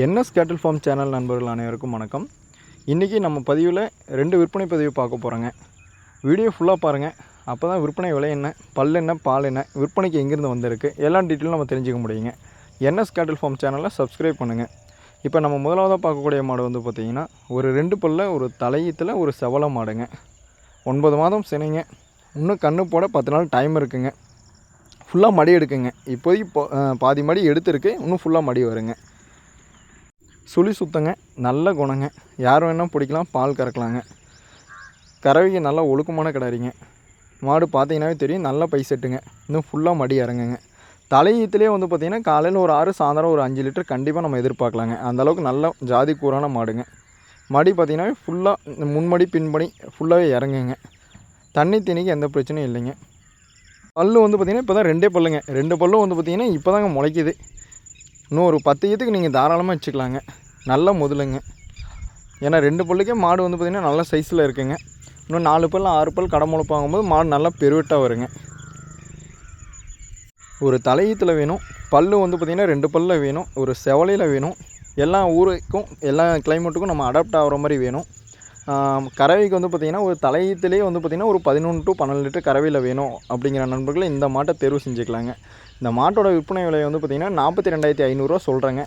NS கேட்டில் form channel நண்பர்கள் அனைவருக்கும் வணக்கம். இன்றைக்கி நம்ம பதிவில் ரெண்டு விற்பனை பதிவு பார்க்க போகிறோங்க வீடியோ ஃபுல்லாக பாருங்கள் அப்போ தான் விற்பனை விலை என்ன பல் என்ன பால் என்ன விற்பனைக்கு எங்கேருந்து வந்திருக்கு எல்லா டீட்டெயிலும் நம்ம தெரிஞ்சுக்க முடியுங்க. என்எஸ் கேட்டில் ஃபார்ம் சேனலை சப்ஸ்கிரைப் பண்ணுங்கள் இப்போ நம்ம முதலாவதாக பார்க்கக்கூடிய மாடு வந்து பார்த்திங்கன்னா ஒரு ரெண்டு பல்ல ஒரு தலையத்தில் ஒரு செவல மாடுங்க. ஒன்பது மாதம் சினைங்க. இன்னும் கண்ணு போட பத்து நாள் டைம் இருக்குங்க. ஃபுல்லாக மடி எடுக்குங்க. இப்போதைக்கு பாதி மடி எடுத்துருக்கு. இன்னும் ஃபுல்லாக மடி வருங்க. சுழி சுத்தங்க நல்ல குணங்க. யார் வேணால் பிடிக்கலாம் பால் கறக்கலாங்க. கறவைக்கு நல்லா ஒழுக்கமான கிடாரிங்க. மாடு பார்த்தீங்கன்னாவே தெரியும் நல்ல பை செட்டுங்க. இன்னும் ஃபுல்லாக மடி இறங்குங்க. தலையீத்துலேயே வந்து பார்த்திங்கன்னா காலையில் ஒரு ஆறு சாயந்தரம் ஒரு அஞ்சு லிட்டர் கண்டிப்பாக நம்ம எதிர்பார்க்கலாங்க. அந்தளவுக்கு நல்ல ஜாதி கூறான மாடுங்க. மடி பார்த்தீங்கன்னா ஃபுல்லாக முன்மடி பின்படி ஃபுல்லாகவே இறங்குங்க. தண்ணி தண்ணிக்கு எந்த பிரச்சனையும் இல்லைங்க. பல்லு வந்து பார்த்திங்கன்னா இப்போ தான் ரெண்டே பல்லுங்க. ரெண்டு பல்லும் வந்து பார்த்திங்கன்னா இப்போ தாங்க முளைக்குது. இன்னும் ஒரு பத்து ஈத்துக்கு நீங்கள் தாராளமாக வச்சுக்கலாங்க. நல்ல முதலுங்க. ஏன்னா ரெண்டு பல்லுக்கே மாடு வந்து பார்த்திங்கன்னா நல்ல சைஸில் இருக்குங்க. இன்னும் நாலு பல் ஆறு பல் கடை முளைப்பாகும்போது மாடு நல்லா பெருவிட்டாக வருங்க. ஒரு தலையீத்தில் வேணும். பல்லு வந்து பார்த்திங்கன்னா ரெண்டு பல்ல வேணும். ஒரு செவலையில் வேணும். எல்லா ஊருக்கும் எல்லா கிளைமேட்டுக்கும் நம்ம அடாப்ட் ஆகிற மாதிரி வேணும். கறவைக்கு வந்து பார்த்திங்கன்னா ஒரு தலையீத்துலேயே வந்து பார்த்திங்கன்னா ஒரு பதினொன்று டு பன்னெண்டு லிட்டர் கறவையில் வேணும் அப்படிங்கிற நண்பர்களை இந்த மாட்டை தேர்வு செஞ்சுக்கலாங்க. இந்த மாட்டோட விற்பனை விலை வந்து பார்த்திங்கன்னா நாற்பத்தி ரெண்டாயிரத்தி ஐநூறுரூவா சொல்கிறேங்க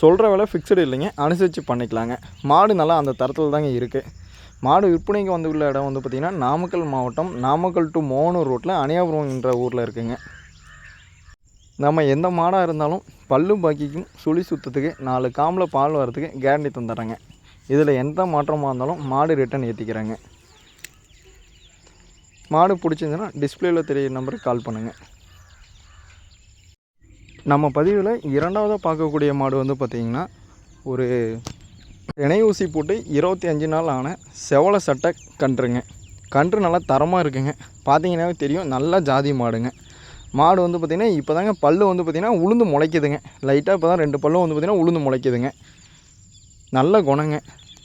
சொல்கிற விலை ஃபிக்ஸ்டு இல்லைங்க. அனுசரித்து பண்ணிக்கலாங்க. மாடு நல்லா அந்த தரத்தில் தாங்க இருக்குது மாடு விற்பனைக்கு வந்து உள்ள இடம் வந்து பார்த்திங்கன்னா நாமக்கல் மாவட்டம் நாமக்கல் டு மோகனூர் ரோட்டில் அணியாபுரம் என்ற ஊரில் இருக்குங்க. நம்ம எந்த மாடாக இருந்தாலும் பல்லு பாக்கிக்கும் சுழி சுத்தத்துக்கு நாலு காம்பில் பால் வரத்துக்கு கேரண்டி தந்துடுறேங்க. இதில் எந்த மாற்றமாக இருந்தாலும் மாடு ரிட்டன் ஏற்றிக்கிறாங்க மாடு பிடிச்சிருந்துன்னா டிஸ்பிளேயில் தெரிய நம்பருக்கு கால் பண்ணுங்கள் நம்ம பதிவில் இரண்டாவதாக பார்க்கக்கூடிய மாடு வந்து பார்த்திங்கன்னா ஒரு இணை ஊசி போட்டு இருபத்தி அஞ்சு நாள் ஆன செவலை சட்டை கன்றுங்க. கன்று நல்லா தரமாக இருக்குங்க. பார்த்தீங்கன்னாவே தெரியும் நல்லா ஜாதி மாடுங்க. மாடு வந்து பார்த்திங்கன்னா இப்போ தாங்க பல்லு வந்து பார்த்திங்கன்னா உளுந்து முளைக்குதுங்க. லைட்டாக இப்போ தான் ரெண்டு பல்லும் வந்து பார்த்திங்கன்னா உளுந்து முளைக்குதுங்க. நல்ல குணங்க.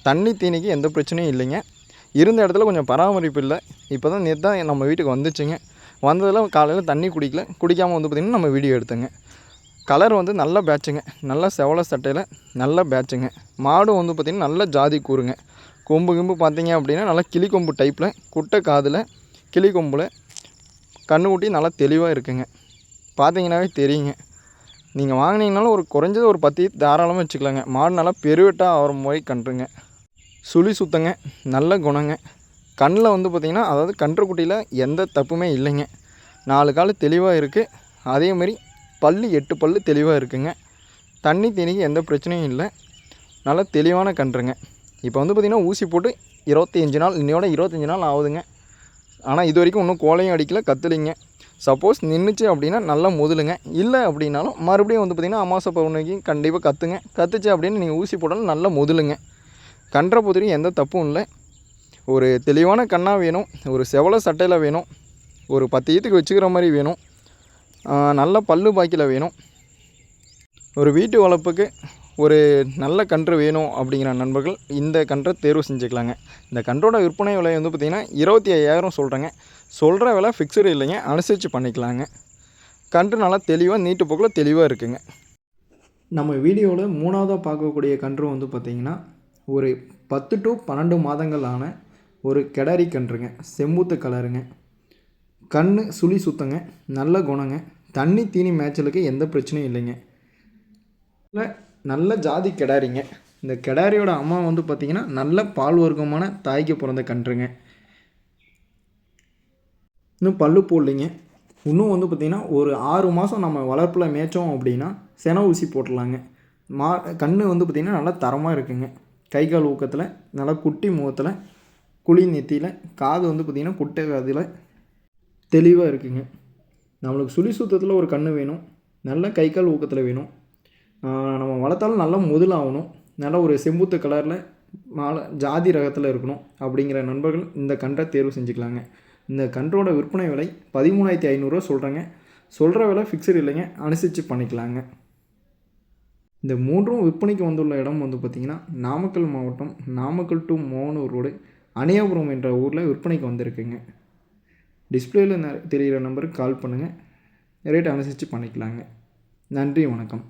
தண்ணி தீனிக்கு எந்த பிரச்சனையும் இல்லைங்க. இருந்த இடத்துல கொஞ்சம் பராமரிப்பு இல்லை. இப்போ தான் நேற்று தான் நம்ம வீட்டுக்கு வந்துச்சுங்க. வந்ததில் காலையில் தண்ணி குடிக்கல. குடிக்காமல் வந்து பார்த்திங்கன்னா நம்ம வீடியோ எடுத்தோங்க. கலர் வந்து நல்ல பேட்சுங்க நல்ல செவல சட்டையில் நல்ல பேட்சுங்க மாடும் வந்து பார்த்திங்கன்னா நல்ல ஜாதி கூறுங்க. கொம்பு கிம்பு பார்த்தீங்க அப்படின்னா நல்லா கிளி கொம்பு டைப்பில் குட்டை காதில் கிளி கொம்பில் கண்ணுக்குட்டி நல்லா தெளிவாக இருக்குங்க. பார்த்தீங்கன்னாவே தெரியுங்க. நீங்கள் வாங்கினீங்கனாலும் ஒரு குறைஞ்சது ஒரு பத்து தாராளமாக வச்சுக்கலாங்க. மாடு நல்லா பெருவெட்டாக ஆகிற மாதிரி கன்றுங்க. சுழி சுத்தங்க நல்ல குணங்க. கண்ணில் வந்து பார்த்திங்கன்னா அதாவது கன்றுக்குட்டியில் எந்த தப்புமே இல்லைங்க. நாலு கால் தெளிவாக இருக்குது அதேமாரி பல்லு எட்டு பல்லு தெளிவாக இருக்குங்க. தண்ணி தேனிக்கு எந்த பிரச்சனையும் இல்லை. நல்லா தெளிவான கன்றுங்க. இப்போ வந்து பார்த்திங்கன்னா ஊசி போட்டு இருபத்தஞ்சி நாள் இன்னையோட இருபத்தஞ்சி நாள் ஆகுதுங்க. ஆனால் இது வரைக்கும் இன்னும் கோலையும் அடிக்கல கத்துலிங்க. சப்போஸ் நின்றுச்சு அப்படின்னா நல்லா முதலுங்க. இல்லை அப்படின்னாலும் மறுபடியும் வந்து பார்த்திங்கன்னா அமாவாசை பௌர்ணமிக்கு கண்டிப்பாக கத்துங்க. கத்துச்சு அப்படின்னு நீங்கள் ஊசி போட்டாலும் நல்லா முதலுங்க. கன்றை பொறுத்தவரைக்கும் எந்த தப்பும் இல்லை. ஒரு தெளிவான கண்ணாக வேணும். ஒரு செவல சட்டையில் வேணும். ஒரு பத்து ஈத்துக்கு வச்சுக்கிற மாதிரி வேணும். நல்ல பல்லு பாக்கியில் வேணும். ஒரு வீட்டு வளர்ப்புக்கு ஒரு நல்ல கன்று வேணும் அப்படிங்கிற நண்பர்கள் இந்த கன்றை தேர்வு செஞ்சுக்கலாங்க. இந்த கன்றோட விற்பனை விலை வந்து பார்த்திங்கன்னா இருபத்தி ஐயாயிரம் சொல்கிறேங்க சொல்கிற விலை ஃபிக்ஸடு இல்லைங்க. அனுசரித்து பண்ணிக்கலாங்க. கன்று நல்லா தெளிவாக நீட்டு போக்கில் தெளிவாக இருக்குங்க. நம்ம வீடியோவில் மூணாவதாக பார்க்கக்கூடிய கன்று வந்து பார்த்திங்கன்னா ஒரு பத்து டு பன்னெண்டு மாதங்கள் ஆன ஒரு கெடாரி கன்றுங்க. செம்பூத்து கலருங்க. கண் சுழி சுத்தங்க நல்ல குணங்க. தண்ணி தீனி மேய்ச்சலுக்கு எந்த பிரச்சனையும் இல்லைங்க. இல்லை நல்ல ஜாதி கெடாரிங்க. இந்த கிடாரியோட அம்மா வந்து பார்த்திங்கன்னா நல்ல பால் வர்க்கமான தாய்க்கு பிறந்த கன்றுங்க. இன்னும் பல்லு போடலைங்க. இன்னும் வந்து பார்த்திங்கன்னா ஒரு ஆறு மாதம் நம்ம வளர்ப்பில் மேய்ச்சோம் அப்படின்னா சென ஊசி போட்டுடலாங்க. மா கண் வந்து பார்த்திங்கன்னா நல்லா தரமாக இருக்குங்க. கை கால் ஊக்கத்தில் நல்லா குட்டி முகத்தில் குழி நெத்தியில் காது வந்து பார்த்திங்கன்னா குட்டை காதில் தெளிவாக இருக்குங்க. நம்மளுக்கு சுழி சுத்தத்தில் ஒரு கண் வேணும். நல்ல கை கால் ஊக்கத்தில் வேணும். நம்ம வளர்த்தாலும் நல்லா முதலாகணும் நல்ல ஒரு செம்புத்து கலரில் மாலை ஜாதி ரகத்தில் இருக்கணும் அப்படிங்கிற நண்பர்கள் இந்த கன்றை தேர்வு செஞ்சுக்கலாங்க. இந்த கன்றோட விற்பனை விலை பதிமூணாயிரத்தி ஐநூறுரூவா சொல்கிறேங்க சொல்கிற விலை ஃபிக்ஸட் இல்லைங்க. அனுசரித்து பண்ணிக்கலாங்க. இந்த மூன்றும் விற்பனைக்கு வந்துள்ள இடம் வந்து பார்த்திங்கன்னா நாமக்கல் மாவட்டம் நாமக்கல் டு மோகனூர் ரோடு அணியாபுரம் என்ற ஊரில் விற்பனைக்கு வந்திருக்குங்க. டிஸ்பிளேயில் தெரிகிற நம்பருக்கு கால் பண்ணுங்கள் ரேட் அனுசரித்து பண்ணிக்கலாங்க. நன்றி வணக்கம்.